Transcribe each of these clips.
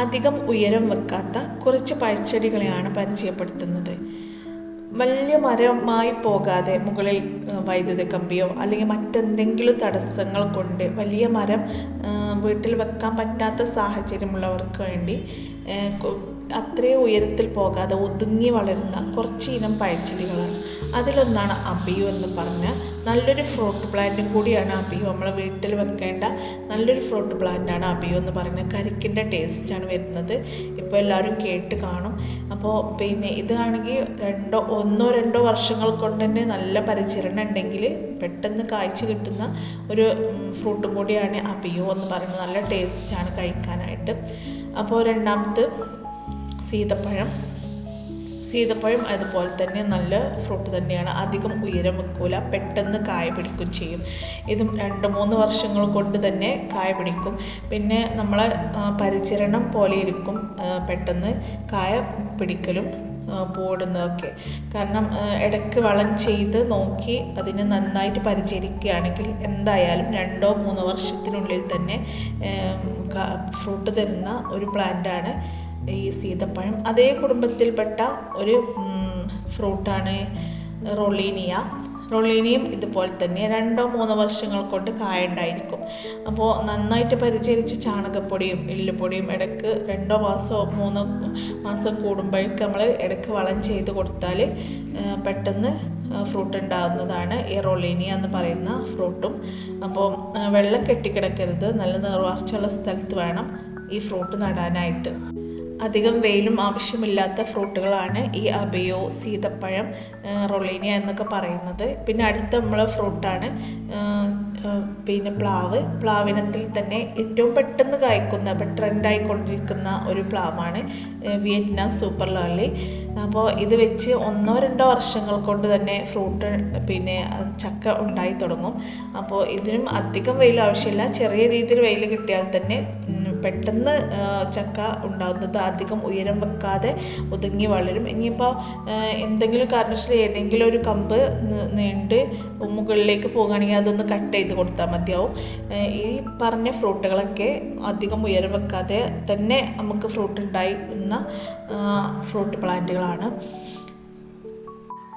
അധികം ഉയരം വെക്കാത്ത കുറച്ച് പഴച്ചെടികളെയാണ് പരിചയപ്പെടുത്തുന്നത്. വലിയ മരമായി പോകാതെ മുകളിൽ വൈദ്യുത കമ്പിയോ അല്ലെങ്കിൽ മറ്റെന്തെങ്കിലും തടസ്സങ്ങൾ കൊണ്ട് വലിയ മരം വീട്ടിൽ വെക്കാൻ പറ്റാത്ത സാഹചര്യമുള്ളവർക്ക് വേണ്ടി അത്രയും ഉയരത്തിൽ പോകാതെ ഒതുങ്ങി വളരുന്ന കുറച്ച് ഇനം പഴച്ചെടികളാണ്. അതിലൊന്നാണ് അബിയു എന്ന് പറഞ്ഞ നല്ലൊരു ഫ്രൂട്ട് പ്ലാന്റും കൂടിയാണ് അബിയോ. നമ്മൾ വീട്ടിൽ വെക്കേണ്ട നല്ലൊരു ഫ്രൂട്ട് പ്ലാന്റാണ് അബിയോ എന്ന് പറയുന്നത്. കരിക്കിന്റെ ടേസ്റ്റാണ് വരുന്നത്. ഇപ്പോൾ എല്ലാവരും കേട്ട് കാണും. അപ്പോൾ പിന്നെ ഇതാണെങ്കിൽ രണ്ടോ ഒന്നോ രണ്ടോ വർഷങ്ങൾ കൊണ്ട് തന്നെ നല്ല പരിചരണം ഉണ്ടെങ്കിൽ പെട്ടെന്ന് കായ്ച്ചു കിട്ടുന്ന ഒരു ഫ്രൂട്ട് കൂടിയാണ് അബിയോ എന്ന് പറയുന്നത്. നല്ല ടേസ്റ്റാണ് കഴിക്കാനായിട്ട്. അപ്പോൾ രണ്ടാമത് സീതപ്പഴം. സീതപ്പഴം അതുപോലെ തന്നെ നല്ല ഫ്രൂട്ട് തന്നെയാണ്. അധികം ഉയരം വെക്കൂല. പെട്ടെന്ന് കായ പിടിക്കും ചെയ്യും. ഇതും രണ്ട് മൂന്ന് വർഷങ്ങൾ കൊണ്ട് തന്നെ കായ പിടിക്കും. പിന്നെ നമ്മളെ പരിചരണം പോലെ ഇരിക്കും പെട്ടെന്ന് കായ പിടിക്കലും പോടുന്നതൊക്കെ. കാരണം ഇടയ്ക്ക് വളം ചെയ്ത് നോക്കി അതിനെ നന്നായിട്ട് പരിചരിക്കുകയാണെങ്കിൽ എന്തായാലും രണ്ടോ മൂന്നോ വർഷത്തിനുള്ളിൽ തന്നെ ഫ്രൂട്ട് തരുന്ന ഒരു പ്ലാന്റാണ് ഈ സീതപ്പഴം. അതേ കുടുംബത്തിൽപ്പെട്ട ഒരു ഫ്രൂട്ടാണ് റൊളീനിയ. റൊളീനിയും ഇതുപോലെ തന്നെ രണ്ടോ മൂന്നോ വർഷങ്ങൾ കൊണ്ട് കായ ഉണ്ടായിരിക്കും അപ്പോൾ നന്നായിട്ട് പരിചരിച്ച് ചാണകപ്പൊടിയും എല്ലുപൊടിയും ഇടയ്ക്ക് രണ്ടോ മാസമോ മൂന്നോ മാസം കൂടുമ്പോഴേക്ക് നമ്മൾ ഇടയ്ക്ക് വളം ചെയ്ത് കൊടുത്താൽ പെട്ടെന്ന് ഫ്രൂട്ട് ഉണ്ടാകുന്നതാണ് ഈ റൊളീനിയ എന്ന് പറയുന്ന ഫ്രൂട്ടും. അപ്പോൾ വെള്ളം കെട്ടിക്കിടക്കരുത്. നല്ല നിർവാർച്ചയുള്ള സ്ഥലത്ത് വേണം ഈ ഫ്രൂട്ട് നടാനായിട്ട്. അധികം വെയിലും ആവശ്യമില്ലാത്ത ഫ്രൂട്ടുകളാണ് ഈ അബയോ സീതപ്പഴം റൊളീനിയ എന്നൊക്കെ പറയുന്നത്. പിന്നെ അടുത്ത നമ്മളെ ഫ്രൂട്ടാണ് പിന്നെ പ്ലാവ്. പ്ലാവിനത്തിൽ തന്നെ ഏറ്റവും പെട്ടെന്ന് കായ്ക്കുന്ന ഇപ്പം ട്രെൻഡായിക്കൊണ്ടിരിക്കുന്ന ഒരു പ്ലാവാണ് വിയറ്റ്നാം സൂപ്പർ ലാലി. അപ്പോൾ ഇത് വെച്ച് ഒന്നോ രണ്ടോ വർഷങ്ങൾ കൊണ്ട് തന്നെ ഫ്രൂട്ട് പിന്നെ ചക്ക ഉണ്ടായി തുടങ്ങും. അപ്പോൾ ഇതിനും അധികം വെയിൽ ആവശ്യമില്ല. ചെറിയ രീതിയിൽ വെയിൽ കിട്ടിയാൽ തന്നെ പെട്ടെന്ന് ചക്ക ഉണ്ടാകുന്നത് അധികം ഉയരം വെക്കാതെ ഒതുങ്ങി വളരും. ഇനിയിപ്പോൾ എന്തെങ്കിലും കാരണവശാൽ ഏതെങ്കിലും ഒരു കമ്പ് നീണ്ട് മുകളിലേക്ക് പോകുകയാണെങ്കിൽ അതൊന്ന് കട്ട് ചെയ്ത് കൊടുത്താൽ മതിയാവും. ഈ പറഞ്ഞ ഫ്രൂട്ടുകളൊക്കെ അധികം ഉയരം വെക്കാതെ തന്നെ നമുക്ക് ഫ്രൂട്ട് ഉണ്ടായിരുന്ന ഫ്രൂട്ട് പ്ലാന്റുകളാണ്.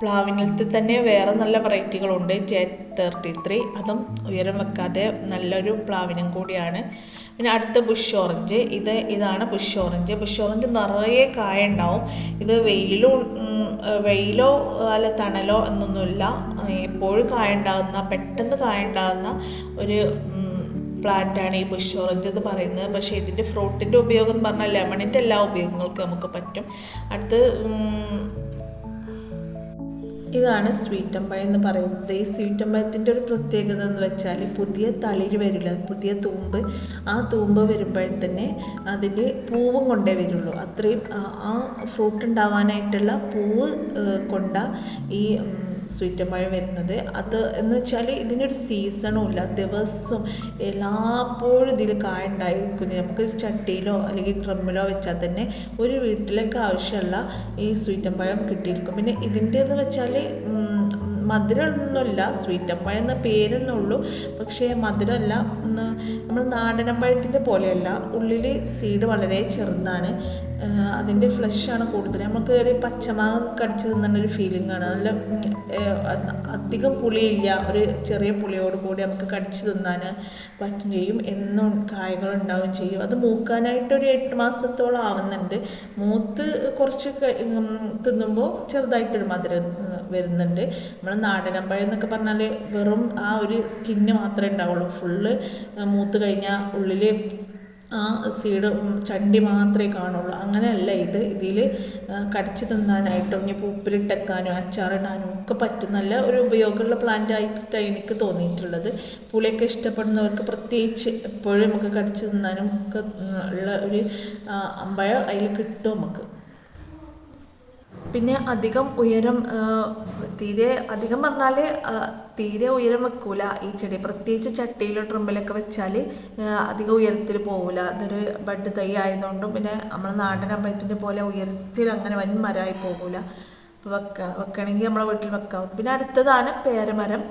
പ്ലാവിനത്തിൽ തന്നെ വേറെ നല്ല വെറൈറ്റികളുണ്ട്. ജെ തേർട്ടി ത്രീ അതും ഉയരം വെക്കാതെ നല്ലൊരു പ്ലാവിനും കൂടിയാണ്. പിന്നെ അടുത്ത ബുഷ് ഓറഞ്ച്. ഇത് ഇതാണ് ബുഷ് ഓറഞ്ച്. ബുഷ് ഓറഞ്ച് നിറയെ കായ ഉണ്ടാവും. ഇത് വെയിലോ വെയിലോ അല്ല തണലോ എന്നൊന്നുമില്ല. എപ്പോഴും കായ ഉണ്ടാകുന്ന പെട്ടെന്ന് കായ ഉണ്ടാകുന്ന ഒരു പ്ലാന്റാണ് ഈ ബുഷ് ഓറഞ്ച് എന്ന് പറയുന്നത്. പക്ഷേ ഇതിന്റെ ഫ്രൂട്ടിന്റെ ഉപയോഗം എന്ന് പറഞ്ഞാൽ ലെമണിന്റെ എല്ലാ ഉപയോഗങ്ങൾക്കും നമുക്ക് പറ്റും. അടുത്ത് ഇതാണ് സ്വീറ്റമ്പഴം എന്ന് പറയുന്നത്. ഈ സ്വീറ്റമ്പഴത്തിന്റെ ഒരു പ്രത്യേകത എന്ന് വെച്ചാൽ പുതിയ തളിര് വരില്ല. പുതിയ തൂമ്പ്. ആ തൂമ്പ് വരുമ്പോഴത്തന്നെ അതിൽ പൂവും കൊണ്ടേ വരുള്ളൂ. അത്രയും ആ- ഫ്രൂട്ട് ഉണ്ടാവാനായിട്ടുള്ള പൂവ് കൊണ്ട ഈ ഉം, മഴ വരുന്നത്. അത് എന്ന് വെച്ചാൽ ഇതിനൊരു സീസണും ഇല്ല. ദിവസവും എല്ലാപ്പോഴും ഇതിൽ കായ ഉണ്ടായിരിക്കും. നമുക്ക് ചട്ടിയിലോ അല്ലെങ്കിൽ ഡ്രമ്മിലോ വെച്ചാൽ തന്നെ ഒരു വീട്ടിലേക്ക് ആവശ്യമുള്ള ഈ സ്വീറ്റമ്പഴം കിട്ടിയിരിക്കും. പിന്നെ ഇതിന്റെതെന്ന് വെച്ചാൽ മധുരമൊന്നുമില്ല. സ്വീറ്റമ്പഴം എന്ന പേരെന്നുള്ളൂ. പക്ഷേ മധുരമല്ല. നമ്മൾ നാടനമ്പഴത്തിന്റെ പോലെയല്ല ഉള്ളിൽ സീഡ് വളരെ ചെറുതാണ്. അതിന്റെ ഫ്ലഷാണ് കൂടുതൽ നമുക്ക് ഒരു പച്ചമാങ്ങ കടിച്ച് തിന്നുന്ന ഒരു ഫീലിംഗ് ആണ്. നല്ല അധികം പുളിയില്ല. ഒരു ചെറിയ പുളിയോട് കൂടി നമുക്ക് കടിച്ച് തിന്നാൻ പറ്റും ചെയ്യും. എന്നും കായകൾ ഉണ്ടാവുകയും ചെയ്യും. അത് മൂക്കാനായിട്ട് ഒരു എട്ട് മാസത്തോളം ആവുന്നുണ്ട്. മൂത്ത് കുറച്ച് തിന്നുമ്പോൾ ചെറുതായിട്ടൊരു മധുരം വരുന്നുണ്ട്. നമ്മൾ നാടനമ്പഴം എന്നൊക്കെ പറഞ്ഞാൽ വെറും ആ ഒരു സ്കിന്ന് മാത്രമേ ഉണ്ടാവുള്ളൂ. ഫുള്ള് മൂത്ത് കഴിഞ്ഞാൽ ഉള്ളിൽ ആ സീഡ് ചണ്ടി മാത്രമേ കാണുള്ളൂ. അങ്ങനെയല്ല ഇത്. ഇതിൽ കടിച്ച് തിന്നാനായിട്ടും ഇനി പൂപ്പിലിട്ടെക്കാനോ അച്ചാറിടാനും ഒക്കെ പറ്റും. നല്ല ഒരു ഉപയോഗമുള്ള പ്ലാന്റ് ആയിട്ടാണ് എനിക്ക് തോന്നിയിട്ടുള്ളത്. പുളിയൊക്കെ ഇഷ്ടപ്പെടുന്നവർക്ക് പ്രത്യേകിച്ച് എപ്പോഴും നമുക്ക് കടിച്ചു തിന്നാനും ഒക്കെ ഉള്ള ഒരു അമ്പഴം അതിൽ കിട്ടും നമുക്ക്. പിന്നെ അധികം ഉയരം തീരെ അധികം പറഞ്ഞാൽ തീരെ ഉയരം വെക്കൂല. ഈ ചെടി പ്രത്യേകിച്ച് ചട്ടിയിലോ ഡ്രമ്മിലൊക്കെ വെച്ചാൽ അധികം ഉയരത്തിൽ പോകില്ല അതൊരു ബഡ് തൈ ആയതുകൊണ്ടും പിന്നെ നമ്മുടെ നാടൻ അമ്പലത്തിന്റെ പോലെ ഉയരത്തിൽ അങ്ങനെ വൻ മരമായി പോകില്ല അപ്പോൾ വെക്ക വെക്കണമെങ്കിൽ നമ്മളെ വീട്ടിൽ വെക്കാം. പിന്നെ അടുത്തതാണ് പേരമരം.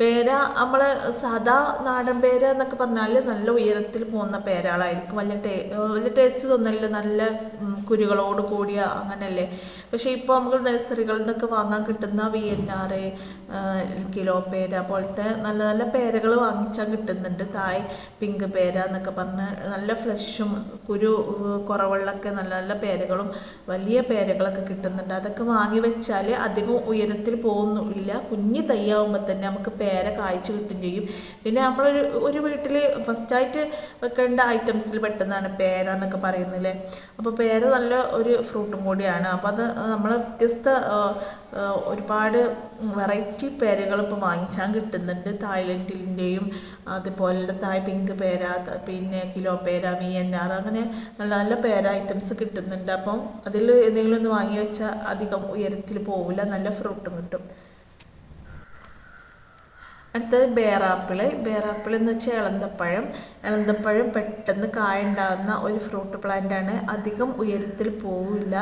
പേര നമ്മൾ സാധാ നാടൻ പേര എന്നൊക്കെ പറഞ്ഞാൽ നല്ല ഉയരത്തിൽ പോകുന്ന പേരകളായിരിക്കും വലിയ ടേ വലിയ ടേസ്റ്റ് തോന്നലില്ല നല്ല കുരുകളോട് കൂടിയ അങ്ങനെയല്ലേ പക്ഷേ ഇപ്പോൾ നമുക്ക് നഴ്സറികളിൽ നിന്നൊക്കെ വാങ്ങാൻ കിട്ടുന്ന വി എൻ ആർ കിലോ പേര പോലത്തെ നല്ല നല്ല പേരകൾ വാങ്ങിച്ചാൽ കിട്ടുന്നുണ്ട്. തായ് പിങ്ക് പേര എന്നൊക്കെ പറഞ്ഞ് നല്ല ഫ്ലഷും കുരു കുറവുള്ളൊക്കെ നല്ല നല്ല പേരകളും വലിയ പേരകളൊക്കെ കിട്ടുന്നുണ്ട്. അതൊക്കെ വാങ്ങി വെച്ചാൽ അധികം ഉയരത്തിൽ പോകുന്നില്ല കുഞ്ഞ് തൈയാവുമ്പോൾ തന്നെ നമുക്ക് പേര കായ്ച്ചു കിട്ടും ചെയ്യും. പിന്നെ നമ്മളൊരു ഒരു വീട്ടിൽ ഫസ്റ്റായിട്ട് വെക്കേണ്ട ഐറ്റംസിൽ പെട്ടെന്നാണ് പേര എന്നൊക്കെ പറയുന്നില്ലേ അപ്പോൾ പേര നല്ല ഒരു ഫ്രൂട്ടും കൂടിയാണ്. അപ്പോൾ അത് നമ്മൾ വ്യത്യസ്ത ഒരുപാട് വെറൈറ്റി പേരകൾ ഇപ്പോൾ വാങ്ങിച്ചാൽ കിട്ടുന്നുണ്ട്. തായ്ലൻഡിന്റെയും അതുപോലെ തായ് പിങ്ക് പേര പിന്നെ കിലോ പേര വി എൻ ആർ അങ്ങനെ നല്ല നല്ല പേര ഐറ്റംസ് കിട്ടുന്നുണ്ട്. അപ്പം അതിൽ എന്തെങ്കിലും ഒന്ന് വാങ്ങി വെച്ചാൽ അധികം ഉയരത്തിൽ പോവില്ല. നല്ല ഫ്രൂട്ടും കിട്ടും. അടുത്തത് ബേറാപ്പിൾ. ബേറാപ്പിൾ എന്ന് വെച്ചാൽ ഇളന്തപ്പഴം ഇളന്തപ്പഴം പെട്ടെന്ന് കായ ഉണ്ടാകുന്ന ഒരു ഫ്രൂട്ട് പ്ലാന്റ് ആണ്. അധികം ഉയരത്തിൽ പോവില്ല.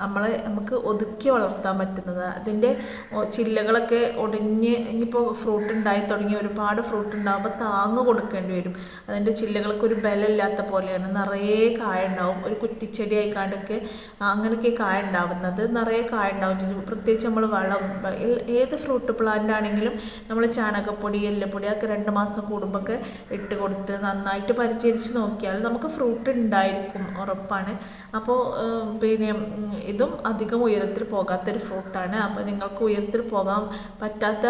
നമ്മൾ നമുക്ക് ഒതുക്കി വളർത്താൻ പറ്റുന്നത്. അതിന്റെ ചില്ലകളൊക്കെ ഒടിഞ്ഞ് ഇനിയിപ്പോൾ ഫ്രൂട്ട് ഉണ്ടായി തുടങ്ങി ഒരുപാട് ഫ്രൂട്ട് ഉണ്ടാകുമ്പോൾ താങ്ങ് കൊടുക്കേണ്ടി വരും. അതിന്റെ ചില്ലകൾക്ക് ഒരു ബലമില്ലാത്ത പോലെയാണ്. നിറയെ കായ ഉണ്ടാവും. ഒരു കുറ്റിച്ചെടി ആയിക്കാണ്ടൊക്കെ അങ്ങനെയൊക്കെ കായ ഉണ്ടാവുന്നത്. നിറയെ കായ ഉണ്ടാവും പ്രത്യേകിച്ച് നമ്മൾ വളം ഏത് ഫ്രൂട്ട് പ്ലാന്റ് ആണെങ്കിലും നമ്മൾ ചാണകപ്പൊടി എല്ലപ്പൊടി അതൊക്കെ രണ്ട് മാസം കൂടുമ്പോൾ ഒക്കെ ഇട്ട് കൊടുത്ത് നന്നായിട്ട് പരിചരിച്ച് നോക്കിയാൽ നമുക്ക് ഫ്രൂട്ട് ഉണ്ടായിരിക്കും ഉറപ്പാണ്. അപ്പോൾ പിന്നെ ഇതും അധികം ഉയരത്തിൽ പോകാത്തൊരു ഫ്രൂട്ടാണ്. അപ്പോൾ നിങ്ങൾക്ക് ഉയരത്തിൽ പോകാൻ പറ്റാത്ത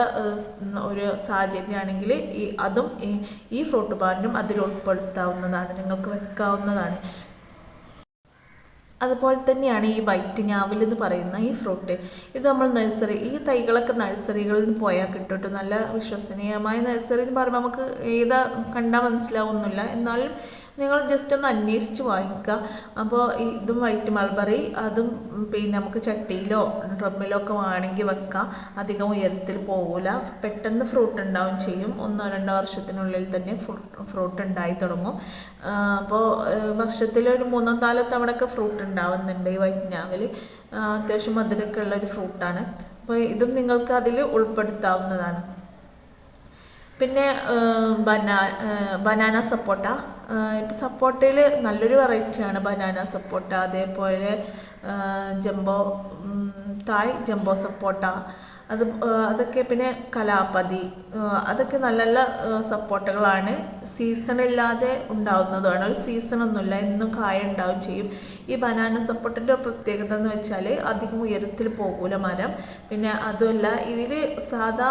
ഒരു സാഹചര്യമാണെങ്കിൽ ഈ അതും ഈ- ഈ ഫ്രൂട്ട് ബാറിനും അതിൽ ഉൾപ്പെടുത്താവുന്നതാണ്. നിങ്ങൾക്ക് വെക്കാവുന്നതാണ്. അതുപോലെ തന്നെയാണ് ഈ വൈറ്റ് ഞാവൽ എന്ന് പറയുന്ന ഈ ഫ്രൂട്ട്. ഇത് നമ്മൾ നഴ്സറി ഈ തൈകളൊക്കെ നഴ്സറികളിൽ നിന്ന് പോയാൽ കിട്ടും. നല്ല വിശ്വസനീയമായ നഴ്സറി എന്ന് പറയുമ്പോൾ നമുക്ക് ഏതാ കണ്ടാൽ മനസ്സിലാവുന്നില്ല. എന്നാലും നിങ്ങൾ ജസ്റ്റ് ഒന്ന് അന്വേഷിച്ച് വാങ്ങിക്കുക. അപ്പോൾ ഇതും വൈറ്റ് മൾബറി അതും പിന്നെ നമുക്ക് ചട്ടിയിലോ ഡ്രമ്മിലോ ഒക്കെ വേണമെങ്കിൽ വെക്കാം. അധികം ഉയരത്തിൽ പോകില്ല പെട്ടെന്ന് ഫ്രൂട്ട് ഉണ്ടാവും ചെയ്യും. ഒന്നോ രണ്ടോ വർഷത്തിനുള്ളിൽ തന്നെ ഫ്രൂട്ട് ഉണ്ടായി തുടങ്ങും. അപ്പോൾ വർഷത്തിൽ ഒരു മൂന്നോ നാലോ തവണയൊക്കെ ഫ്രൂട്ട് ഉണ്ടാവുന്നുണ്ട് ഈ വൈറ്റ് ഞാവൽ അത്യാവശ്യം മധുരമൊക്കെ ഉള്ള ഒരു ഫ്രൂട്ടാണ് അപ്പോൾ ഇതും നിങ്ങൾക്ക് അതിൽ ഉൾപ്പെടുത്താവുന്നതാണ്. പിന്നെ ബനാ ബനാന സപ്പോട്ട. ഇപ്പം സപ്പോട്ടയിൽ നല്ലൊരു വെറൈറ്റിയാണ് ബനാന സപ്പോട്ട അതേപോലെ ജംബോ തായ് ജംബോ സപ്പോട്ട അത് അതൊക്കെ പിന്നെ കലാപതി അതൊക്കെ നല്ല നല്ല സപ്പോട്ടകളാണ് സീസൺ ഇല്ലാതെ ഉണ്ടാവുന്നതാണ്. ഒരു സീസണൊന്നുമില്ല. എന്നും കായ ഉണ്ടാവും ചെയ്യും. ഈ ബനാന സപ്പോർട്ടിന്റെ പ്രത്യേകത എന്ന് വെച്ചാൽ അധികം ഉയരത്തിൽ പോകൂല മരം. പിന്നെ അതുമല്ല ഇതിൽ സാധാ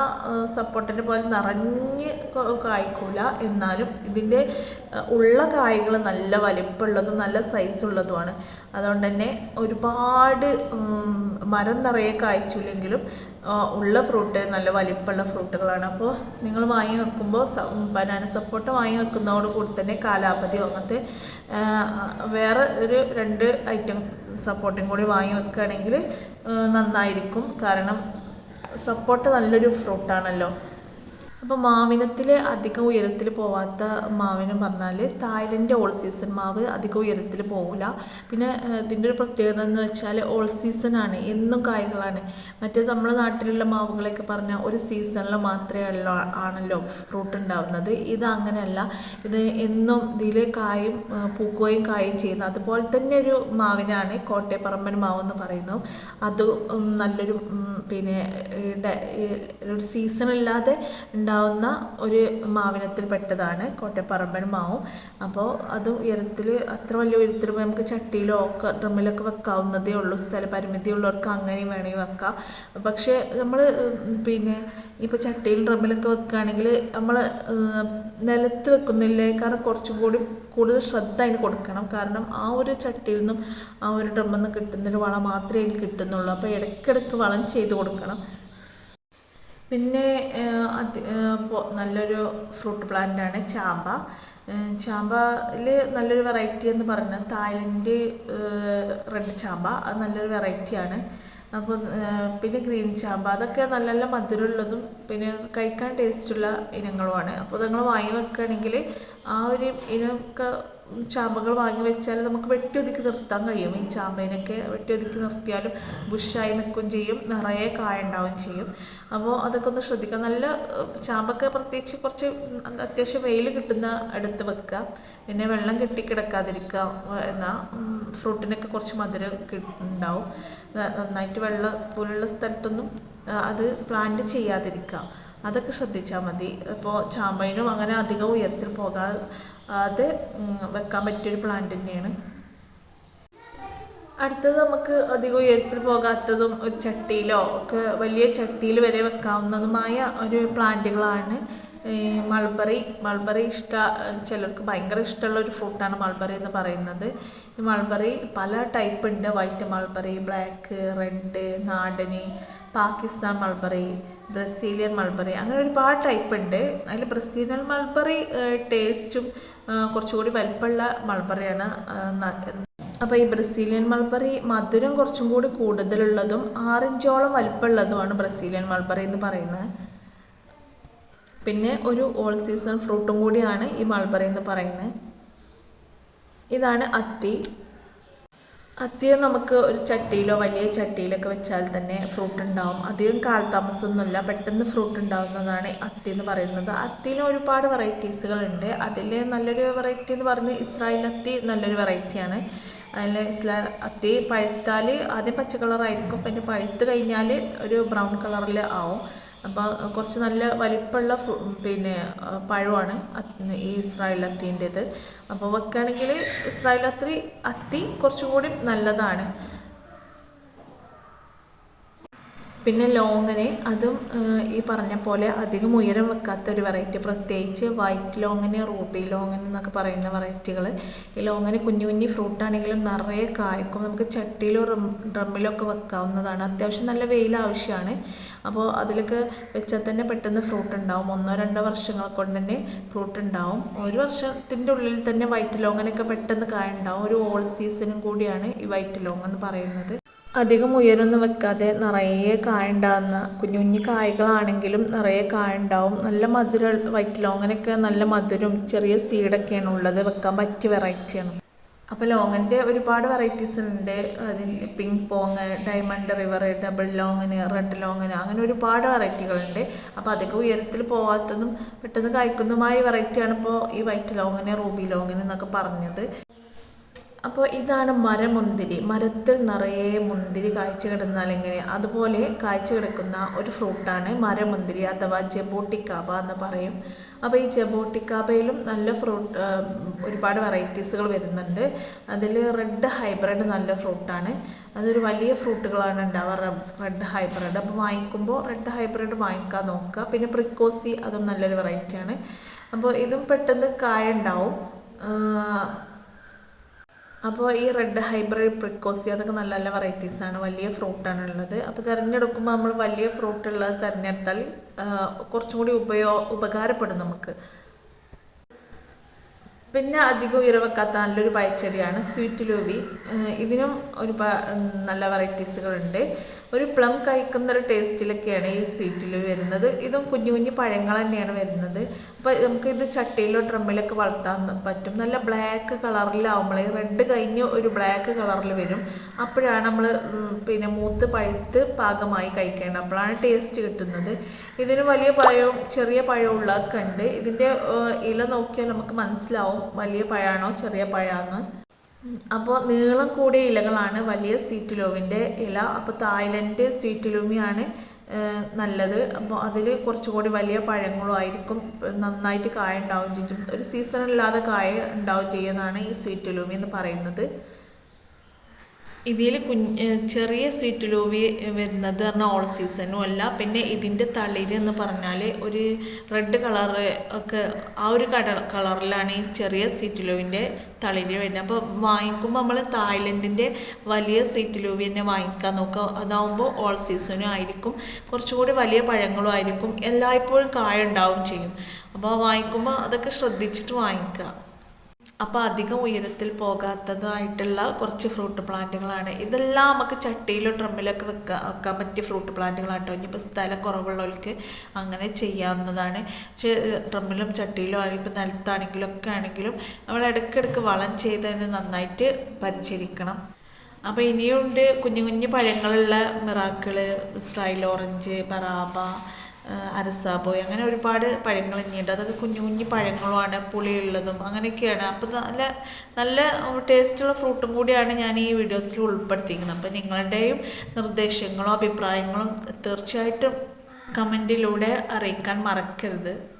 സപ്പോർട്ടിന്റെ പോലെ നിറഞ്ഞ് കായ്ക്കൂല. എന്നാലും ഇതിന്റെ ഉള്ള കായ്കൾ നല്ല വലിപ്പമുള്ളതും നല്ല സൈസ് ഉള്ളതുമാണ്. അതുകൊണ്ട് തന്നെ ഒരുപാട് മരം നിറയെ കായ്ച്ചില്ലെങ്കിലും ഉള്ള ഫ്രൂട്ട് നല്ല വലിപ്പമുള്ള ഫ്രൂട്ടുകളാണ് അപ്പോൾ നിങ്ങൾ വാങ്ങി വെക്കുമ്പോൾ ബനാന സപ്പോർട്ട് വാങ്ങി വെക്കുന്നതോട് കൂടി തന്നെ കാലാപതിയോ അങ്ങനത്തെ വേറെ ഒരു രണ്ട് ഐറ്റം സപ്പോർട്ടും കൂടി വാങ്ങി വെക്കുകയാണെങ്കിൽ നന്നായിരിക്കും. കാരണം സപ്പോർട്ട് നല്ലൊരു ഫ്രൂട്ടാണല്ലോ അപ്പോൾ മാവിനത്തിൽ അധികം ഉയരത്തിൽ പോവാത്ത മാവിനം പറഞ്ഞാൽ തായ്ലൻഡ് ഓൾ സീസൺ മാവ് അധികം ഉയരത്തിൽ പോവില്ല പിന്നെ ഇതിന്റെ ഒരു പ്രത്യേകത എന്ന് വെച്ചാൽ ഓൾ സീസണാണ് എന്നും കായ്കളാണ്. മറ്റേ നമ്മുടെ നാട്ടിലുള്ള മാവുകളൊക്കെ പറഞ്ഞാൽ ഒരു സീസണിൽ മാത്രമേ ഉള്ളൂ ആണല്ലോ ഫ്രൂട്ട് ഉണ്ടാവുന്നത്. ഇത് അങ്ങനെയല്ല ഇത് എന്നും ഇതിൽ കായും പൂക്കുകയും കായും ചെയ്യുന്നത് അതുപോലെ തന്നെ ഒരു മാവിനാണ് കോട്ടയപ്പറമ്പൻ മാവ് എന്ന് പറയുന്നു. അത് നല്ലൊരു പിന്നെ ഒരു സീസൺ ഇല്ലാതെ ഉണ്ടാവുന്ന ഒരു മാവിനത്തിൽ പെട്ടതാണ് കോട്ടയപ്പറമ്പൻ മാവും. അപ്പോൾ അത് ഉയരത്തിൽ അത്ര വലിയ ഉയരത്തിൽ നമുക്ക് ചട്ടിയിലോ ഒക്കെ ഡ്രമ്മിലൊക്കെ വെക്കാവുന്നതേ ഉള്ളൂ. സ്ഥല പരിമിതി ഉള്ളവർക്ക് അങ്ങനെയും വേണമെങ്കിൽ വെക്കാം. പക്ഷേ നമ്മൾ പിന്നെ ഇപ്പോൾ ചട്ടിയിൽ ഡ്രമ്മിലൊക്കെ വെക്കുകയാണെങ്കിൽ നമ്മൾ നിലത്ത് വെക്കുന്നില്ലേ? കാരണം കുറച്ചും കൂടി കൂടുതൽ ശ്രദ്ധ അതിന് കൊടുക്കണം. കാരണം ആ ഒരു ചട്ടിയിൽ നിന്നും ആ ഒരു ഡ്രമ്മിൽ നിന്ന് കിട്ടുന്നൊരു വളം മാത്രമേ അതിന് കിട്ടുന്നുള്ളൂ. അപ്പോൾ ഇടയ്ക്കിടയ്ക്ക് വളം ചെയ്ത് കൊടുക്കണം. പിന്നെ അത് നല്ലൊരു ഫ്രൂട്ട് പ്ലാന്റ് ആണ് ചാമ്പ ചാമ്പയിൽ നല്ലൊരു വെറൈറ്റി എന്ന് പറഞ്ഞാൽ തായ്ലൻഡ് റെഡ് ചാമ്പ. അത് നല്ലൊരു വെറൈറ്റിയാണ്. അപ്പോൾ പിന്നെ ഗ്രീൻ ചാമ്പ. അതൊക്കെ നല്ല നല്ല മധുരമുള്ളതും പിന്നെ കഴിക്കാൻ ടേസ്റ്റുള്ള ഇനങ്ങളുമാണ്. അപ്പോൾ നിങ്ങൾ വാങ്ങി വെക്കുകയാണെങ്കിൽ ആ ഒരു ഇനമൊക്കെ ചാമ്പകൾ വാങ്ങി വെച്ചാൽ നമുക്ക് വെട്ടി ഒതുക്കി നിർത്താൻ കഴിയും. ഈ ചാമ്പയിനൊക്കെ വെട്ടി ഒതുക്കി നിർത്തിയാലും ബുഷായി നിൽക്കുകയും ചെയ്യും. നിറയെ കായ ഉണ്ടാവുകയും ചെയ്യും. അപ്പോൾ അതൊക്കെ ഒന്ന് ശ്രദ്ധിക്കുക. നല്ല ചാമ്പക്ക പ്രത്യേകിച്ച് കുറച്ച് അത്യാവശ്യം വെയിൽ കിട്ടുന്ന അടുത്ത് വെക്കുക. പിന്നെ വെള്ളം കെട്ടിക്കിടക്കാതിരിക്കുക എന്നാൽ ഫ്രൂട്ടിനൊക്കെ കുറച്ച് മധുരം ഉണ്ടാവും. നന്നായിട്ട് വെള്ളം പോലുള്ള സ്ഥലത്തൊന്നും അത് പ്ലാന്റ് ചെയ്യാതിരിക്കുക. അതൊക്കെ ശ്രദ്ധിച്ചാൽ മതി. ഇപ്പോൾ ചാമ്പയിനും അങ്ങനെ അധികം ഉയരത്തിൽ പോകാതെ അത് വെക്കാൻ പറ്റിയൊരു പ്ലാന്റ് തന്നെയാണ്. അടുത്തത് നമുക്ക് അധികം ഉയരത്തിൽ പോകാത്തതും ഒരു ചട്ടിയിലോ ഒക്കെ വലിയ ചട്ടിയിൽ വരെ വെക്കാവുന്നതുമായ ഒരു പ്ലാന്റുകളാണ് മൾബറി മൾബറി ഇഷ്ട ചിലർക്ക് ഭയങ്കര ഇഷ്ടമുള്ള ഒരു ഫ്രൂട്ടാണ് മൾബറി എന്ന് പറയുന്നത്. ഈ മൾബറി പല ടൈപ്പ് ഉണ്ട്. വൈറ്റ് മൾബറി ബ്ലാക്ക് റെഡ് നാടന് പാകിസ്ഥാൻ മൾബറി ബ്രസീലിയൻ മൾബറി അങ്ങനെ ഒരുപാട് ടൈപ്പ് ഉണ്ട്. അതിൽ ബ്രസീലിയൻ മൾബറി ടേസ്റ്റും കുറച്ചുകൂടി വലിപ്പമുള്ള മൾബറിയാണ് അപ്പോൾ ഈ ബ്രസീലിയൻ മൾബറി മധുരം കുറച്ചും കൂടി കൂടുതലുള്ളതും ആറിഞ്ചോളം വലിപ്പമുള്ളതുമാണ് ബ്രസീലിയൻ മൾബറി എന്ന് പറയുന്നത്. പിന്നെ ഒരു ഓൾ സീസൺ ഫ്രൂട്ടും കൂടിയാണ് ഈ മൾബറി എന്ന് പറയുന്നത്. ഇതാണ് അത്തി. അധികം നമുക്ക് ഒരു ചട്ടിയിലോ വലിയ ചട്ടിയിലൊക്കെ വെച്ചാൽ തന്നെ ഫ്രൂട്ട് ഉണ്ടാവും. അധികം കാലതാമസമൊന്നുമില്ല. പെട്ടെന്ന് ഫ്രൂട്ട് ഉണ്ടാവുന്നതാണ് അത്തി എന്ന് പറയുന്നത്. അത്തിയിൽ ഒരുപാട് വെറൈറ്റീസുകളുണ്ട് അതിൽ നല്ലൊരു വെറൈറ്റി എന്ന് പറഞ്ഞ് ഇസ്രായേൽ അത്തി നല്ലൊരു വെറൈറ്റിയാണ് അതിൽ ഇസ്ലാ അത്തി പഴുത്താൽ ആദ്യം പച്ച കളറായിരിക്കും പിന്നെ പഴുത്ത് കഴിഞ്ഞാൽ ഒരു ബ്രൗൺ കളറിൽ ആവും. അപ്പോൾ കുറച്ച് നല്ല വലിപ്പമുള്ള പിന്നെ പഴമാണ് ഈ ഇസ്രായേൽ അത്തീന്റേത്. അപ്പോൾ വെക്കുകയാണെങ്കിൽ ഇസ്രായേൽ അത്തി അത്തി കുറച്ചും കൂടി നല്ലതാണ്. പിന്നെ ലോങ്ങന് അതും ഈ പറഞ്ഞ പോലെ അധികം ഉയരം വെക്കാത്ത ഒരു വെറൈറ്റി പ്രത്യേകിച്ച് വൈറ്റ് ലോങ്ങന് റൂബി ലോങ്ങിന് എന്നൊക്കെ പറയുന്ന വെറൈറ്റികൾ ഈ ലോങ്ങന് കുഞ്ഞു കുഞ്ഞു ഫ്രൂട്ടാണെങ്കിലും നിറയെ കായ്ക്കും. നമുക്ക് ചട്ടിയിലോ ഡ്രം- ഡ്രമ്മിലോ ഒക്കെ വെക്കാവുന്നതാണ്. അത്യാവശ്യം നല്ല വെയിൽ ആവശ്യമാണ് അപ്പോൾ അതിലൊക്കെ വെച്ചാൽ തന്നെ പെട്ടെന്ന് ഫ്രൂട്ട് ഉണ്ടാവും. ഒന്നോ രണ്ടോ വർഷങ്ങൾ കൊണ്ട് തന്നെ ഫ്രൂട്ട് ഉണ്ടാവും. ഒരു വർഷത്തിന്റെ ഉള്ളിൽ തന്നെ വൈറ്റ് ലോങ്ങനൊക്കെ പെട്ടെന്ന് കായ ഉണ്ടാവും. ഒരു ഓൾ സീസണും കൂടിയാണ് ഈ വൈറ്റ് ലോങ് എന്ന് പറയുന്നത്. അധികം ഉയരമൊന്നും വെക്കാതെ നിറയെ കായ ഉണ്ടാകുന്ന കുഞ്ഞു കുഞ്ഞു കായകളാണെങ്കിലും നിറയെ കായ ഉണ്ടാവും. നല്ല മധുരം വൈറ്റ് നല്ല മധുരം ചെറിയ സീഡൊക്കെയാണ് ഉള്ളത്. വെക്കാൻ പറ്റിയ വെറൈറ്റിയാണ് അപ്പോൾ ലോങ്ങിന്റെ ഒരുപാട് വെറൈറ്റീസ് ഉണ്ട്. അതിന് pink pong diamond river double ലോങ്ങിന് red ലോങ്ങിന് അങ്ങനെ ഒരുപാട് വെറൈറ്റികളുണ്ട് അപ്പോൾ അധികം ഉയരത്തിൽ പോകാത്തതും പെട്ടെന്ന് കായ്ക്കുന്നതുമായ വെറൈറ്റിയാണ് ഇപ്പോൾ ഈ വൈറ്റ് ലോങ്ങിന് റൂബി ലോങ്ങിന് എന്നൊക്കെ പറഞ്ഞത്. അപ്പോൾ ഇതാണ് മരമുന്തിരി. മരത്തിൽ നിറയെ മുന്തിരി കായ്ച്ചു കിടന്നാൽ എങ്ങനെ അതുപോലെ കായ്ച്ചു കിടക്കുന്ന ഒരു ഫ്രൂട്ടാണ് മരമുന്തിരി അഥവാ ജബോട്ടിക്കാബ എന്ന് പറയും. അപ്പോൾ ഈ ജബോട്ടിക്കാബയിലും നല്ല ഫ്രൂട്ട് ഒരുപാട് വെറൈറ്റീസുകൾ വരുന്നുണ്ട്. അതിൽ റെഡ് ഹൈബ്രിഡ് നല്ല ഫ്രൂട്ടാണ്. അതൊരു വലിയ ഫ്രൂട്ടുകളാണ് ഉണ്ടാവുക റെഡ് ഹൈബ്രിഡ്. അപ്പോൾ വാങ്ങിക്കുമ്പോൾ റെഡ് ഹൈബ്രിഡ് വാങ്ങിക്കാൻ നോക്കുക. പിന്നെ പ്രിക്കോസി അതും നല്ലൊരു വെറൈറ്റിയാണ്. അപ്പോൾ ഇതും പെട്ടെന്ന് കായ ഉണ്ടാവും. അപ്പോൾ ഈ റെഡ് ഹൈബ്രിഡ് പ്രിക്കോസി അതൊക്കെ നല്ല നല്ല വെറൈറ്റീസ് ആണ്. വലിയ ഫ്രൂട്ടാണ് ഉള്ളത്. അപ്പോൾ തിരഞ്ഞെടുക്കുമ്പോൾ നമ്മൾ വലിയ ഫ്രൂട്ട് ഉള്ളത് തിരഞ്ഞെടുത്താൽ കുറച്ചും കൂടി ഉപയോ ഉപകാരപ്പെടും നമുക്ക്. പിന്നെ അധികം ഉയരവെക്കാത്ത നല്ലൊരു പഴച്ചെടിയാണ് സ്വീറ്റ് ലൂവി ഇതിനും ഒരുപാട് നല്ല വെറൈറ്റീസുകളുണ്ട് ഒരു പ്ലം കഴിക്കുന്ന ഒരു ടേസ്റ്റിലൊക്കെയാണ് ഈ സ്വീറ്റിൽ വരുന്നത്. ഇതും കുഞ്ഞു കുഞ്ഞു പഴങ്ങൾ തന്നെയാണ് വരുന്നത്. അപ്പോൾ നമുക്കിത് ചട്ടിയിലോ ഡ്രമ്മിലൊക്കെ വളർത്താൻ പറ്റും. നല്ല ബ്ലാക്ക് കളറിലാവുമ്പോൾ റെഡ് കഴിഞ്ഞ് ഒരു ബ്ലാക്ക് കളറിൽ വരും. അപ്പോഴാണ് നമ്മൾ പിന്നെ മൂത്ത് പഴുത്ത് പാകമായി കഴിക്കേണ്ടത്. അപ്പോഴാണ് ടേസ്റ്റ് കിട്ടുന്നത്. ഇതിന് വലിയ പഴവും ചെറിയ പഴവും ഉള്ളതൊക്കെ ഉണ്ട്. ഇതിന്റെ ഇല നോക്കിയാൽ നമുക്ക് മനസ്സിലാവും വലിയ പഴമാണോ ചെറിയ പഴമാണെന്ന്. അപ്പോൾ നീളം കൂടിയ ഇലകളാണ് വലിയ സ്വീറ്റ് ലോവിന്റെ ഇല. അപ്പോൾ തായ്ലൻഡ് സ്വീറ്റ് ലൂമിയാണ് ഏഹ്, നല്ലത്. അപ്പോൾ അതിൽ കുറച്ചുകൂടി വലിയ പഴങ്ങളും ആയിരിക്കും നന്നായിട്ട് കായ ഉണ്ടാവുകയും ചെയ്യും. ഒരു സീസണില്ലാതെ കായ ഉണ്ടാവുകയും ചെയ്യുന്നതാണ് ഈ സ്വീറ്റ് ലൂമി എന്ന് പറയുന്നത്. ഇതിൽ കുഞ്ഞ് ചെറിയ സ്വീറ്റ് ലോവി വരുന്നത് പറഞ്ഞാൽ ഓൾ സീസണും അല്ല. പിന്നെ ഇതിന്റെ തളിര് എന്ന് പറഞ്ഞാൽ ഒരു റെഡ് കളറ് ഒക്കെ ആ ഒരു കട കളറിലാണ് ഈ ചെറിയ സ്വീറ്റ് ലോവിന്റെ തളിര് വരുന്നത്. അപ്പോൾ വാങ്ങിക്കുമ്പോൾ നമ്മൾ തായ്ലൻഡിന്റെ വലിയ സ്വീറ്റ് ലോവി തന്നെ വാങ്ങിക്കാൻ നോക്കുക അതാവുമ്പോൾ ഓൾ സീസണും ആയിരിക്കും. കുറച്ചുകൂടി വലിയ പഴങ്ങളും ആയിരിക്കും. എല്ലായ്പ്പോഴും കായ ഉണ്ടാവും ചെയ്യും. അപ്പോൾ വാങ്ങിക്കുമ്പോൾ അതൊക്കെ ശ്രദ്ധിച്ചിട്ട് വാങ്ങിക്കുക അപ്പോൾ അധികം ഉയരത്തിൽ പോകാത്തതായിട്ടുള്ള കുറച്ച് ഫ്രൂട്ട് പ്ലാന്റുകളാണ് ഇതെല്ലാം നമുക്ക് ചട്ടിയിലോ ഡ്രമ്മിലൊക്കെ വെക്കാൻ വെക്കാൻ പറ്റിയ ഫ്രൂട്ട് പ്ലാന്റുകളാണ് കേട്ടോ ഇനിയിപ്പോൾ സ്ഥലം കുറവുള്ളവർക്ക് അങ്ങനെ ചെയ്യാവുന്നതാണ്. പക്ഷേ ഡ്രമ്മിലും ചട്ടിയിലും ഇപ്പോൾ നിലത്താണെങ്കിലും ഒക്കെ ആണെങ്കിലും നമ്മൾ ഇടയ്ക്കിടയ്ക്ക് വളം ചെയ്തതിന് നന്നായിട്ട് പരിചരിക്കണം. അപ്പോൾ ഇനിയുണ്ട് കുഞ്ഞു കുഞ്ഞു പഴങ്ങളുള്ള മിറാക്കിൾ സ്ട്രൈൽ ഓറഞ്ച് ബറാബ അരസാബോയ് അങ്ങനെ ഒരുപാട് പഴങ്ങൾ ഇനിയുണ്ട്. അതൊക്കെ കുഞ്ഞു കുഞ്ഞു പഴങ്ങളുമാണ് പുളിയുള്ളതും അങ്ങനെയൊക്കെയാണ്. അപ്പോൾ നല്ല നല്ല ടേസ്റ്റുള്ള ഫ്രൂട്ടും കൂടിയാണ് ഞാൻ ഈ വീഡിയോസിൽ ഉൾപ്പെടുത്തിയിരിക്കുന്നത്. അപ്പോൾ നിങ്ങളുടെയും നിർദ്ദേശങ്ങളും അഭിപ്രായങ്ങളും തീർച്ചയായിട്ടും കമന്റിലൂടെ അറിയിക്കാൻ മറക്കരുത്.